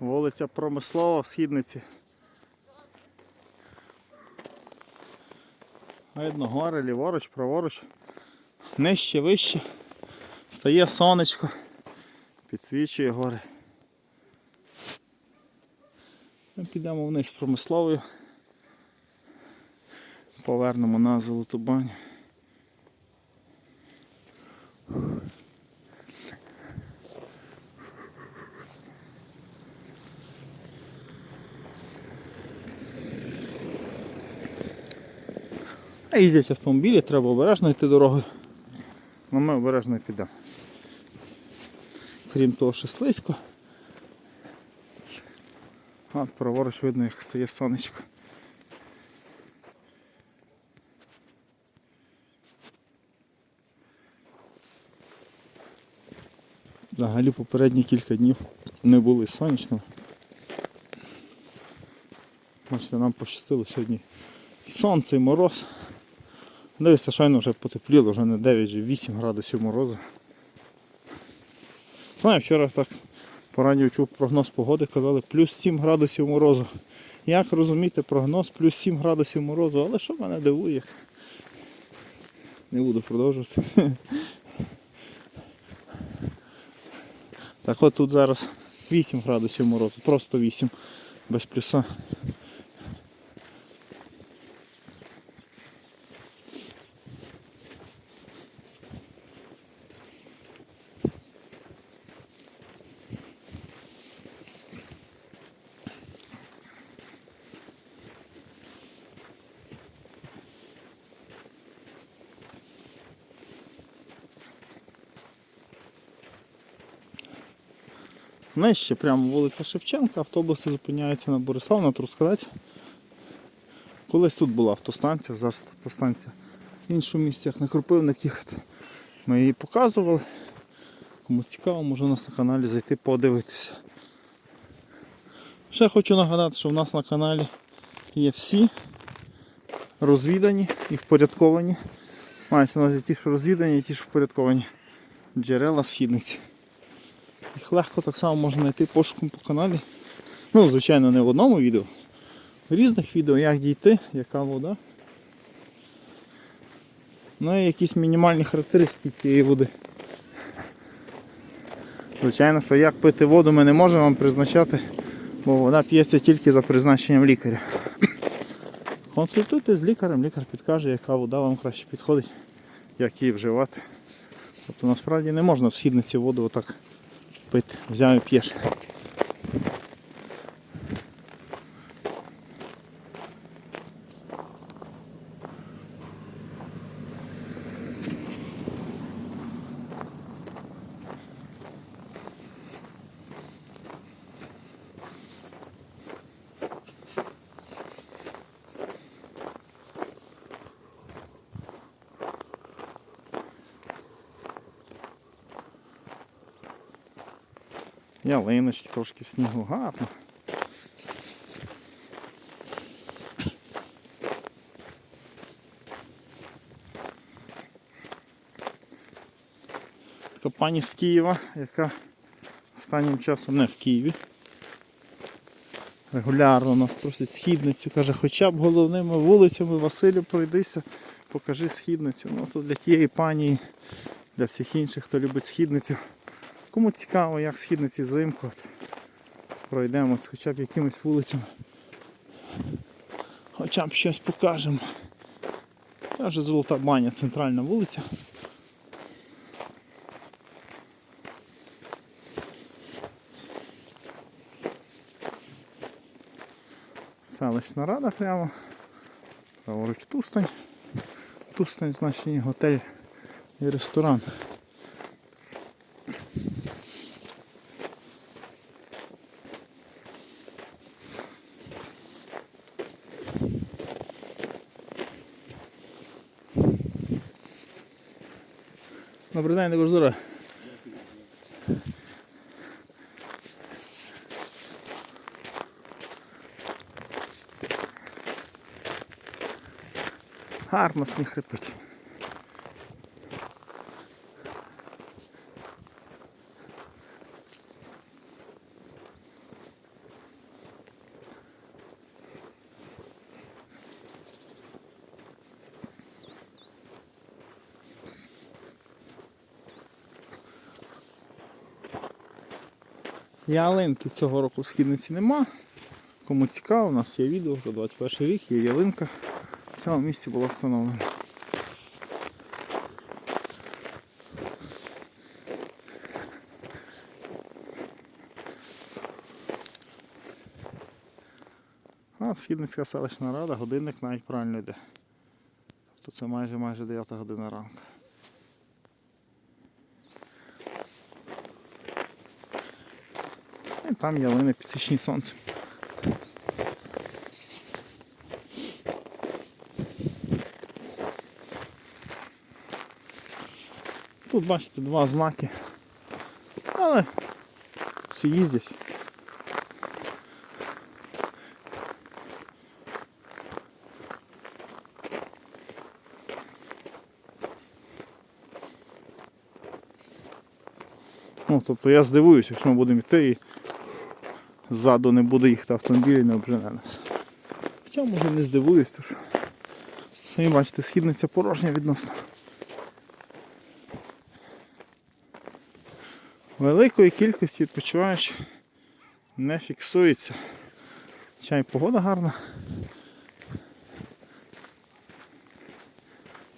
Вулиця Промислова в східниці. Видно гори, ліворуч, праворуч. Нижче, вище. Стає сонечко. Підсвічує гори. Ми підемо вниз промисловою. Повернемо на золоту баню. А їздять автомобілі, треба обережно йти дорогою. Ну ми обережно підемо. Крім того, що слизько. А праворуч видно, як стає сонечко. Взагалі попередні кілька днів не були сонячними. Бачите, нам пощастило сьогодні і сонце, і мороз. Дивіться, щойно вже потепліло, вже не 9, вже 8 градусів морозу. Знаю, вчора так по радіо чув прогноз погоди, казали плюс 7 градусів морозу. Як розуміти прогноз плюс 7 градусів морозу, але що мене дивує? Не буду продовжувати. Так от тут зараз 8 градусів морозу, просто 8 без плюса. Нижче прямо вулиця Шевченка, автобуси зупиняються на Борислав, на Трускавець. Колись тут була автостанція, зараз автостанція в іншому місці, як на Крупивник їхати. Ми її показували. Кому цікаво, може у нас на каналі зайти подивитися. Ще хочу нагадати, що в нас на каналі є всі розвідані і впорядковані. Мається на увазі ті, що розвідані і ті, що впорядковані. Джерела східниці. Їх легко так само можна знайти пошуком по каналі. Ну, звичайно, не в одному відео. В різних відео, як дійти, яка вода. Ну і якісь мінімальні характеристики цієї води. Звичайно, що як пити воду ми не можемо вам призначати, бо вода п'ється тільки за призначенням лікаря. Консультуйте з лікарем, лікар підкаже, яка вода вам краще підходить, як її вживати. Тобто насправді не можна в східниці воду отак пити, взяв і п'єш. Ялиночки трошки в снігу гарно. Така пані з Києва, яка останнім часом не в Києві. Регулярно нас просить східницю, каже, хоча б головними вулицями Василю пройдися, покажи східницю. Ну то для тієї пані, для всіх інших, хто любить східницю. Кому цікаво, як східниці взимку, пройдемось хоча б якимись вулицями. Хоча б щось покажемо. Це вже золота баня, центральна вулиця. Селищна рада прямо. Праворуч Тустань. Тустань значить готель і ресторан. Добрий день, дуже здорово. Гарно сніг хрипить. Ялинки цього року в східниці нема. Кому цікаво, у нас є відео за 21 рік, є ялинка. В цьому місці була встановлена. А Східницька селищна рада, годинник навіть правильно йде. Тобто це майже майже 9 година ранку. Там ялини підсвічені сонцем. Тут бачите два знаки. Але всі їздять. Ну, тобто я здивуюся, якщо ми будемо йти і ззаду не буде їхати автомобіль і не обжене нас. Хоча може не здивуюсь, тож самі бачите, східниця порожня відносно. Великої кількості відпочиваючих не фіксується. Чай погода гарна.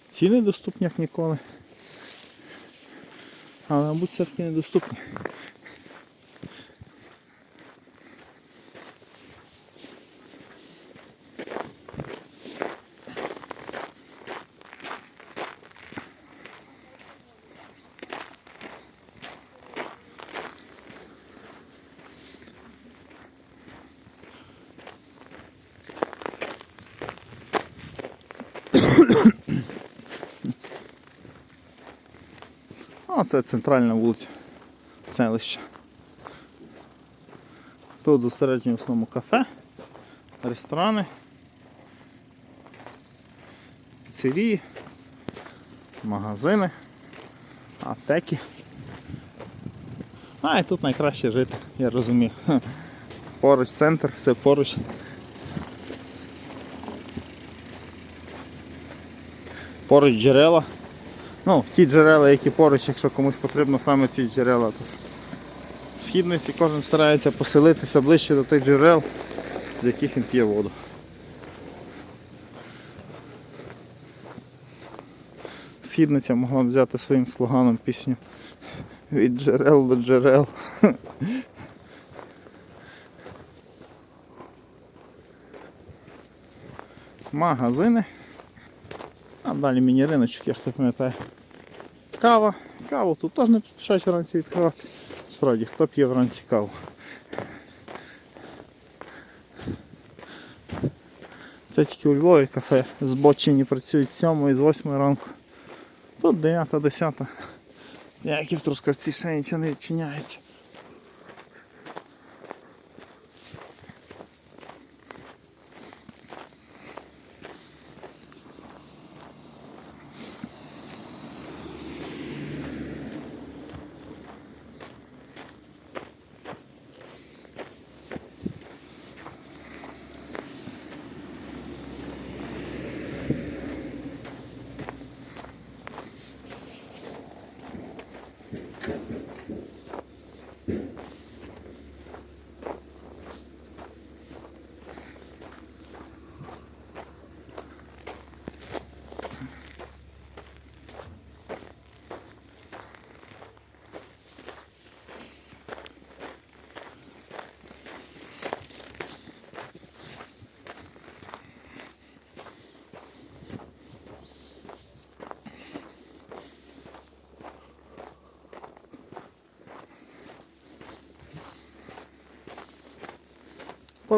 Ціни доступні як ніколи. Але, мабуть, все-таки недоступні. А це центральна вулиця селища. Тут зосереджені в основному кафе, ресторани, піцерії, магазини, аптеки. А, і тут найкраще жити, я розумію. Поруч центр, все поруч. Поруч джерела. Ну, ті джерела, які поруч, якщо комусь потрібно саме ці джерела. То в східниці кожен старається поселитися ближче до тих джерел, з яких він п'є воду. Східниця могла б взяти своїм слоганом пісню від джерел до джерел. Магазини. А далі міні-риночок, я хто пам'ятає. Кава. Каву тут теж не поспішають вранці відкривати. Справді, хто п'є вранці каву. Це тільки у Львові кафе збочені працюють з 7 і з 8 ранку. Тут 9, 10. Як і в Трускавці ще нічого не відчиняється.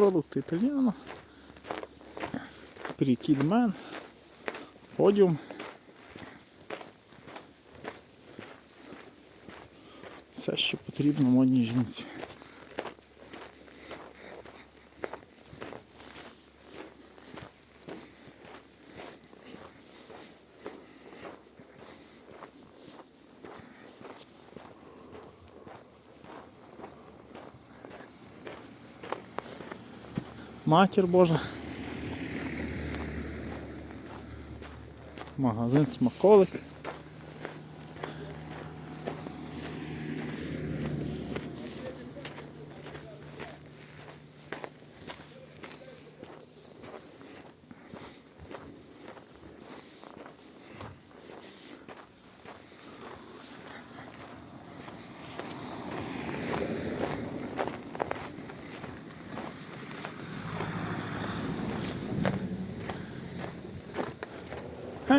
Продукти італіано. Прикідмен. Подіум. Все, що потрібно модній жінці. Матір Божа. Магазин смаколик.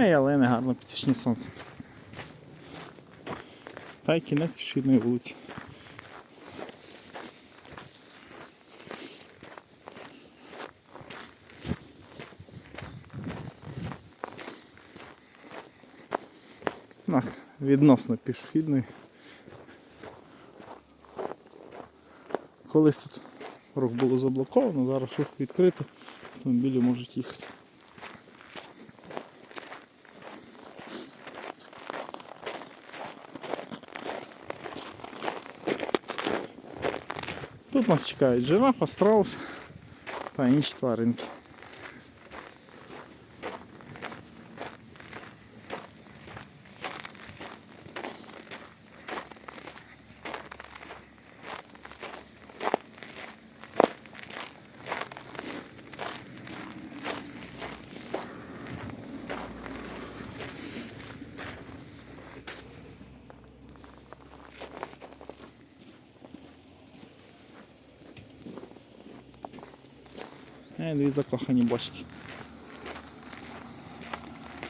Е, ялини гарно підсвічні сонце. Та й кінець пішохідної вулиці. Так, відносно пішохідної. Колись тут рух було заблоковано, зараз рух відкрито, автомобілі можуть їхати. Тут нас чекають жирафа, страус та інші тваринки. Дві закохані бочки.